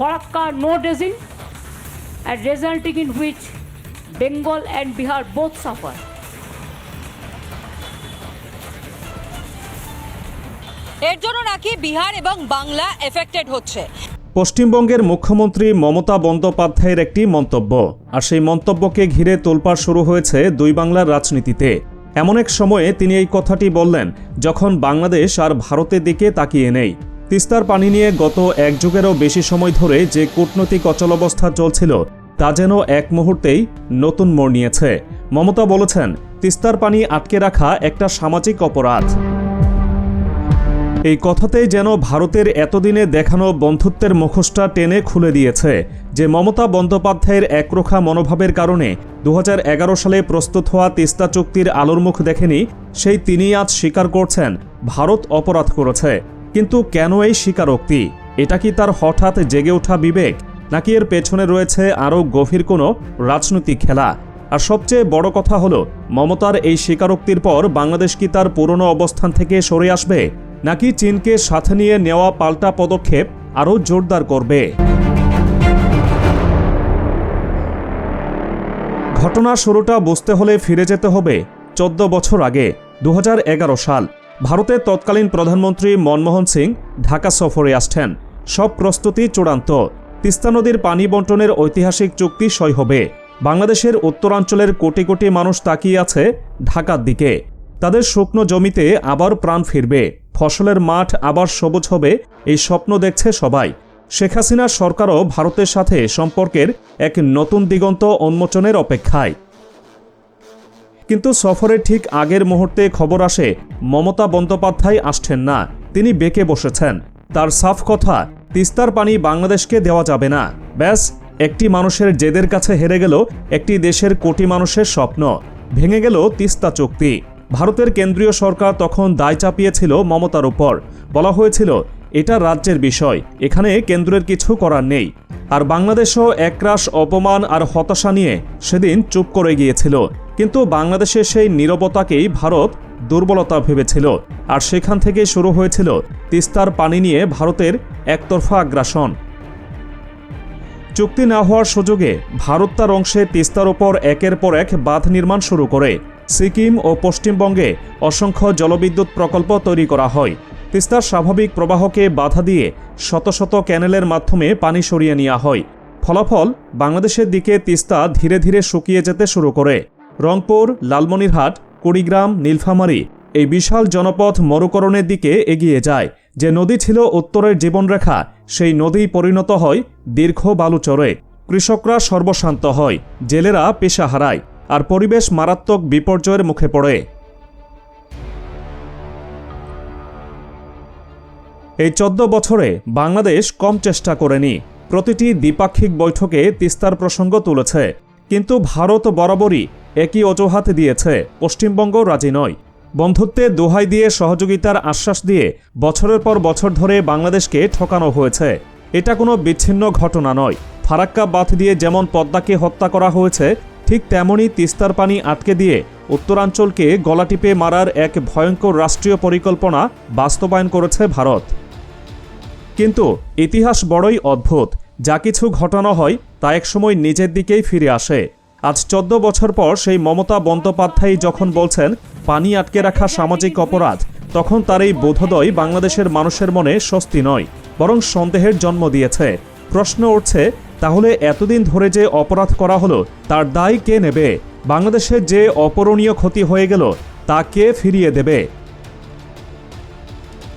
Farakka no resin, and resulting in which Bengal and Bihar both suffer. এর জন্য নাকি বিহার এবং বাংলা এফেক্টেড হচ্ছে। পশ্চিমবঙ্গের মুখ্যমন্ত্রী মমতা বন্দ্যোপাধ্যায়ের একটি মন্তব্য। আর সেই মন্তব্যকে ঘিরে তোলপাড় শুরু হয়েছে দুই বাংলার রাজনীতিতে। এমন এক সময়ে তিনি এই কথাটি বললেন যখন বাংলাদেশ আর ভারতের দিকে তাকিয়ে নেই। তিস্তার পানি নিয়ে গত এক যুগেরও বেশি সময় ধরে যে কূটনৈতিক অচলাবস্থা চলছিল, তা যেন এক মুহূর্তেই নতুন মোড় নিয়েছে। মমতা বলেছেন, তিস্তার পানি আটকে রাখা একটা সামাজিক অপরাধ। এই কথাতেই যেন ভারতের এতদিনে দেখানো বন্ধুত্বের মুখোশটা টেনে খুলে দিয়েছে, যে মমতা বন্দ্যোপাধ্যায়ের একরোখা মনোভাবের কারণে দু হাজার এগারো সালে প্রস্তুত হওয়া তিস্তা চুক্তির আলোর মুখ দেখেনি, সেই তিনি আজ স্বীকার করছেন, ভারত অপরাধ করেছে। কিন্তু কেন এই স্বীকারোক্তি? এটা কি তার হঠাৎ জেগে ওঠা বিবেক? নাকি এর পেছনে রয়েছে আরও গভীর কোনো রাজনৈতিক খেলা? আর সবচেয়ে বড় কথা হলো, মমতার এই স্বীকারোক্তির পর বাংলাদেশ কি তার পুরনো অবস্থান থেকে সরে আসবে? নাকি চীনকে সাথে নিয়ে নেওয়া পাল্টা পদক্ষেপ আরও জোরদার করবে? ঘটনা শুরুটা বুঝতে হলে ফিরে যেতে হবে। চোদ্দ বছর আগে, দু হাজার এগারো সাল। ভারতের তৎকালীন প্রধানমন্ত্রী মনমোহন সিং ঢাকা সফরে আসছেন। সব প্রস্তুতি চূড়ান্ত। তিস্তা নদীর পানি বন্টনের ঐতিহাসিক চুক্তি সই হবে। বাংলাদেশের উত্তরাঞ্চলের কোটি কোটি মানুষ তাকিয়ে আছে ঢাকার দিকে। তাদের শুকনো জমিতে আবার প্রাণ ফিরবে। ফসলের মাঠ আবার সবুজ হবে, এই স্বপ্ন দেখছে সবাই। শেখ হাসিনার সরকারও ভারতের সাথে সম্পর্কের এক নতুন দিগন্ত উন্মোচনের অপেক্ষায়। কিন্তু সফরের ঠিক আগের মুহূর্তে খবর আসে, মমতা বন্দ্যোপাধ্যায় আসছেন না, তিনি বেঁকে বসেছেন। তার সাফ কথা, তিস্তার পানি বাংলাদেশকে দেওয়া যাবে না। ব্যাস, একটি মানুষের জেদের কাছে হেরে গেল একটি দেশের কোটি মানুষের স্বপ্ন। ভেঙে গেল তিস্তা চুক্তি। ভারতের কেন্দ্রীয় সরকার তখন দায় চাপিয়েছিল মমতার উপর। বলা হয়েছিল, এটা রাজ্যের বিষয়, এখানে কেন্দ্রের কিছু করার নেই। আর বাংলাদেশও একরাশ অপমান আর হতাশা নিয়ে সেদিন চুপ করে গিয়েছিল। কিন্তু বাংলাদেশের সেই নীরবতাকেই ভারত দুর্বলতা ভেবেছিল। আর সেখান থেকে শুরু হয়েছিল তিস্তার পানি নিয়ে ভারতের একতরফা আগ্রাসন। চুক্তি না হওয়ার সুযোগে ভারত তার অংশে তিস্তার ওপর একের পর এক বাঁধ নির্মাণ শুরু করে। সিকিম ও পশ্চিমবঙ্গে অসংখ্য জলবিদ্যুৎ প্রকল্প তৈরি করা হয়। তিস্তার স্বাভাবিক প্রবাহকে বাধা দিয়ে শত শত ক্যানেলের মাধ্যমে পানি সরিয়ে নেওয়া হয়। ফলাফল বাংলাদেশের দিকে তিস্তা ধীরে ধীরে শুকিয়ে যেতে শুরু করে। রংপুর, লালমনিরহাট, কুড়িগ্রাম, নীলফামারী এই বিশাল জনপথ মরুকরণের দিকে এগিয়ে যায়। যে নদী ছিল উত্তরের জীবনরেখা, সেই নদী পরিণত হয় দীর্ঘ বালুচরে। কৃষকরা সর্বশান্ত হয়, জেলেরা পেশা হারায়, আর পরিবেশ মারাত্মক বিপর্যয়ের মুখে পড়ে। এই চোদ্দ বছরে বাংলাদেশ কম চেষ্টা করেনি। প্রতিটি দ্বিপাক্ষিক বৈঠকে তিস্তার প্রসঙ্গ তুলেছে। কিন্তু ভারত বরাবরই একই অজুহাত দিয়েছে। পশ্চিমবঙ্গ রাজি নয়। বন্ধুত্বে দোহাই দিয়ে সহযোগিতার আশ্বাস দিয়ে বছরের পর বছর ধরে বাংলাদেশকে ঠকানো হয়েছে। এটা কোনো বিচ্ছিন্ন ঘটনা নয়। ফারাক্কা বাঁধ দিয়ে যেমন পদ্মাকে হত্যা করা হয়েছে, ঠিক তেমনই তিস্তার পানি আটকে দিয়ে উত্তরাঞ্চলকে গলা টিপে মারার এক ভয়ঙ্কর রাষ্ট্রীয় পরিকল্পনা বাস্তবায়ন করেছে ভারত। কিন্তু ইতিহাস বড়ই অদ্ভুত। যা কিছু ঘটানো হয়, তা একসময় নিজের দিকেই ফিরে আসে। আজ চোদ্দ বছর পর সেই মমতা বন্দ্যোপাধ্যায় যখন বলছেন, পানি আটকে রাখা সামাজিক অপরাধ তখন তার এই বোধোদয় বাংলাদেশের মানুষের মনে স্বস্তি নয়, বরং সন্দেহের জন্ম দিয়েছে। প্রশ্ন উঠছে, তাহলে এতদিন ধরে যে অপরাধ করা হলো, তার দায় কে নেবে? বাংলাদেশের যে অপরণীয় ক্ষতি হয়ে গেল, তা কে ফিরিয়ে দেবে?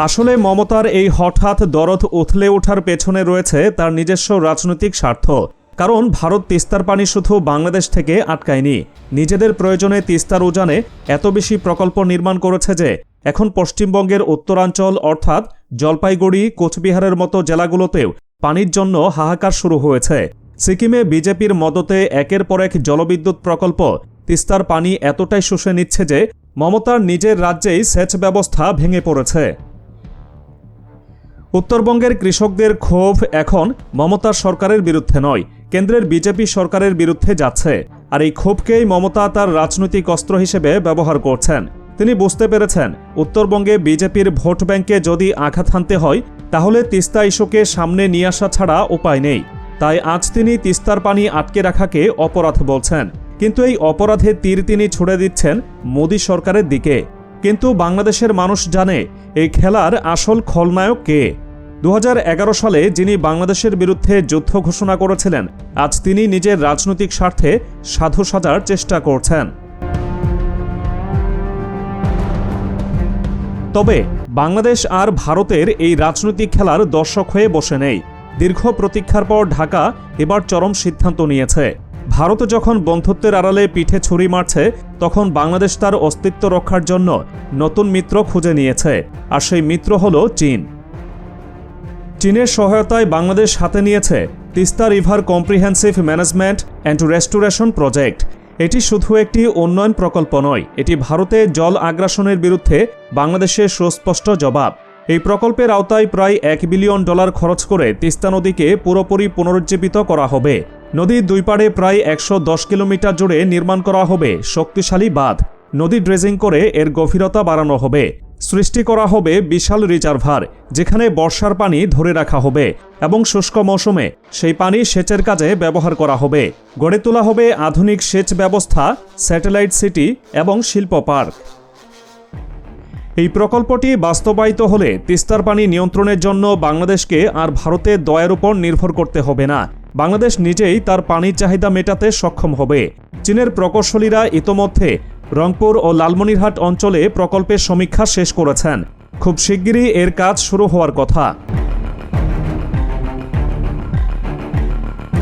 আসলে মমতার এই হঠাৎ দরদ উথলে ওঠার পেছনে রয়েছে তার নিজস্ব রাজনৈতিক স্বার্থ। কারণ ভারত তিস্তার পানি শুধু বাংলাদেশ থেকে আটকায়নি। নিজেদের প্রয়োজনে তিস্তার উজানে এত বেশি প্রকল্প নির্মাণ করেছে যে, এখন পশ্চিমবঙ্গের উত্তরাঞ্চল অর্থাৎ জলপাইগুড়ি, কোচবিহারের মতো জেলাগুলোতেও পানির জন্য হাহাকার শুরু হয়েছে। সিকিমে বিজেপির মদতে একের পর এক জলবিদ্যুৎ প্রকল্প তিস্তার পানি এতটাই শুষে নিচ্ছে যে, মমতার নিজের রাজ্যেই সেচ ব্যবস্থা ভেঙে পড়েছে। উত্তরবঙ্গের কৃষকদের ক্ষোভ এখন মমতা সরকারের বিরুদ্ধে নয়, কেন্দ্রের বিজেপি সরকারের বিরুদ্ধে যাচ্ছে। আর এই ক্ষোভকেই মমতা তার রাজনৈতিক অস্ত্র হিসেবে ব্যবহার করছেন। তিনি বুঝতে পেরেছেন, উত্তরবঙ্গে বিজেপির ভোট ব্যাংকে যদি আঘাত হানতে হয়, তাহলে তিস্তা ইস্যুকে সামনে নিয়ে আসা ছাড়া উপায় নেই। তাই আজ তিনি তিস্তার পানি আটকে রাখাকে অপরাধ বলছেন। কিন্তু এই অপরাধে তীর তিনি ছুড়ে দিচ্ছেন মোদী সরকারের দিকে। কিন্তু বাংলাদেশের মানুষ জানে এই খেলার আসল খলনায়ক কে? দু হাজার এগারো সালে যিনি বাংলাদেশের বিরুদ্ধে যুদ্ধ ঘোষণা করেছিলেন, আজ তিনি নিজের রাজনৈতিক স্বার্থে সাধু সাজার চেষ্টা করছেন। তবে বাংলাদেশ আর ভারতের এই রাজনৈতিক খেলার দর্শক হয়ে বসে নেই। দীর্ঘ প্রতীক্ষার পর ঢাকা এবার চরম সিদ্ধান্ত নিয়েছে। ভারত যখন বন্ধুত্বের আড়ালে পিঠে ছুরি মারছে, তখন বাংলাদেশ তার অস্তিত্ব রক্ষার জন্য নতুন মিত্র খুঁজে নিয়েছে, আর সেই মিত্র হল চীন। চীনের সহায়তায় বাংলাদেশ হাতে নিয়েছে Teesta river comprehensive management and restoration project. এটি শুধু একটি উন্নয়ন প্রকল্প নয়, এটি ভারতে জল আগ্রাসনের বিরুদ্ধে বাংলাদেশের সুস্পষ্ট জবাব। এই প্রকল্পের আওতায় প্রায় এক বিলিয়ন ডলার খরচ করে তিস্তা নদীকে পুরোপুরি পুনরুজ্জীবিত করা হবে। নদীর দুই পাড়ে প্রায় একশো দশ কিলোমিটার জুড়ে নির্মাণ করা হবে। শক্তিশালী বাঁধ। নদী ড্রেজিং করে এর গভীরতা বাড়ানো হবে। সৃষ্টি করা হবে বিশাল রিজার্ভার, যেখানে বর্ষার পানি ধরে রাখা হবে এবং শুষ্ক মৌসুমে সেই পানি সেচের কাজে ব্যবহার করা হবে। গড়ে তোলা হবে আধুনিক সেচ ব্যবস্থা, স্যাটেলাইট সিটি এবং শিল্প পার্ক। এই প্রকল্পটি বাস্তবায়িত হলে তিস্তার পানি নিয়ন্ত্রণের জন্য বাংলাদেশকে আর ভারতের দয়ের উপর নির্ভর করতে হবে না। বাংলাদেশ নিজেই তার পানির চাহিদা মেটাতে সক্ষম হবে। চীনের প্রকৌশলীরা ইতোমধ্যে রংপুর ও লালমনিরহাট অঞ্চলে প্রকল্পের সমীক্ষা শেষ করেছেন। খুব শিগগিরই এর কাজ শুরু হওয়ার কথা।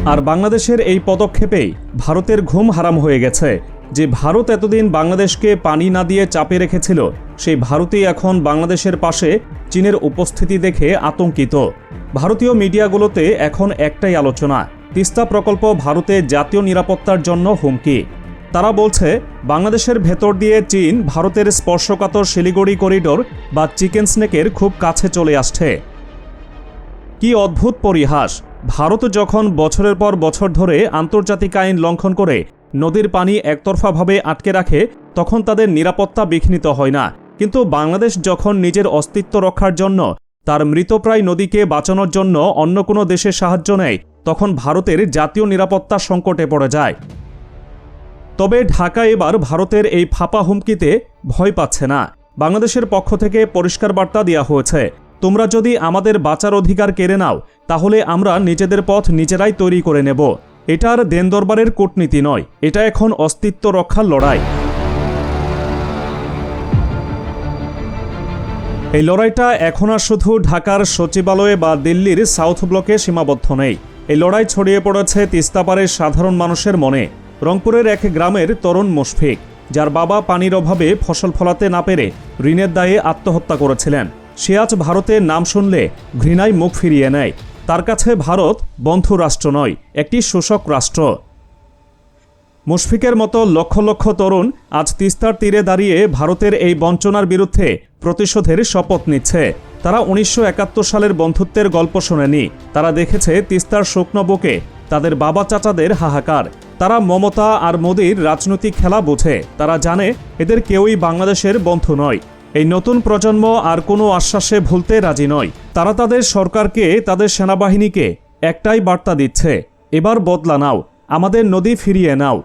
আর বাংলাদেশের এই পদক্ষেপেই ভারতের ঘুম হারাম হয়ে গেছে। যে ভারত এতদিন বাংলাদেশকে পানি না দিয়ে চাপে রেখেছিল, সেই ভারতই এখন বাংলাদেশের পাশে চীনের উপস্থিতি দেখে আতঙ্কিত। ভারতীয় মিডিয়াগুলোতে এখন একটাই আলোচনা, তিস্তা প্রকল্প ভারতে জাতীয় নিরাপত্তার জন্য হুমকি। তারা বলছে, বাংলাদেশের ভেতর দিয়ে চীন ভারতের স্পর্শকাতর শিলিগুড়ি করিডোর বা চিকেন স্নেকের খুব কাছে চলে আসছে। কি অদ্ভুত পরিহাস! ভারত যখন বছরের পর বছর ধরে আন্তর্জাতিক আইন লঙ্ঘন করে নদীর পানি একতরফাভাবে আটকে রাখে, তখন তাদের নিরাপত্তা বিঘ্নিত হয় না। কিন্তু বাংলাদেশ যখন নিজের অস্তিত্ব রক্ষার জন্য, তার মৃতপ্রায় নদীকে বাঁচানোর জন্য অন্য কোনো দেশের সাহায্য নেয়, তখন ভারতের জাতীয় নিরাপত্তা সংকটে পড়ে যায়। তবে ঢাকা এবার ভারতের এই ফাঁপা হুমকিতে ভয় পাচ্ছে না। বাংলাদেশের পক্ষ থেকে পরিষ্কার বার্তা দেওয়া হয়েছে, তোমরা যদি আমাদের বাঁচার অধিকার কেড়ে নাও, তাহলে আমরা নিজেদের পথ নিজেরাই তৈরি করে নেব। এটা আর দেন দরবারের কূটনীতি নয়, এটা এখন অস্তিত্ব রক্ষার লড়াই। এই লড়াইটা এখন আর শুধু ঢাকার সচিবালয়ে বা দিল্লির সাউথ ব্লকে সীমাবদ্ধ নেই। এই লড়াই ছড়িয়ে পড়েছে তিস্তাপাড়ের সাধারণ মানুষের মনে, রংপুরের এক গ্রামের তরুণ মুশফিক, যার বাবা পানির অভাবে ফসল ফলাতে না পেরে ঋণের দায়ে আত্মহত্যা করেছিলেন। সে আজ ভারতের নাম শুনলে ঘৃণায় মুখ ফিরিয়ে নেয়। তার কাছে ভারত বন্ধু রাষ্ট্র নয়, একটি শোষক রাষ্ট্র। মুশফিকের মতো লক্ষ লক্ষ তরুণ আজ তিস্তার তীরে দাঁড়িয়ে ভারতের এই বঞ্চনার বিরুদ্ধে প্রতিশোধের শপথ নিচ্ছে। তারা উনিশশো একাত্তর সালের বন্ধুত্বের গল্প শোনেনি। তারা দেখেছে তিস্তার শুকনো বুকে তাদের বাবা চাচাদের হাহাকার। তারা মমতা আর মোদির রাজনৈতিক খেলা বোঝে। তারা জানে এদের কেউই বাংলাদেশের বন্ধু নয়। এই নতুন প্রজন্ম আর কোনো আশ্বাসে ভুলতে রাজি নয়। তারা তাদের সরকারকে, তাদের সেনাবাহিনীকে একটাই বার্তা দিচ্ছে, এবার বদলা নাও, আমাদের নদী ফিরিয়ে নাও।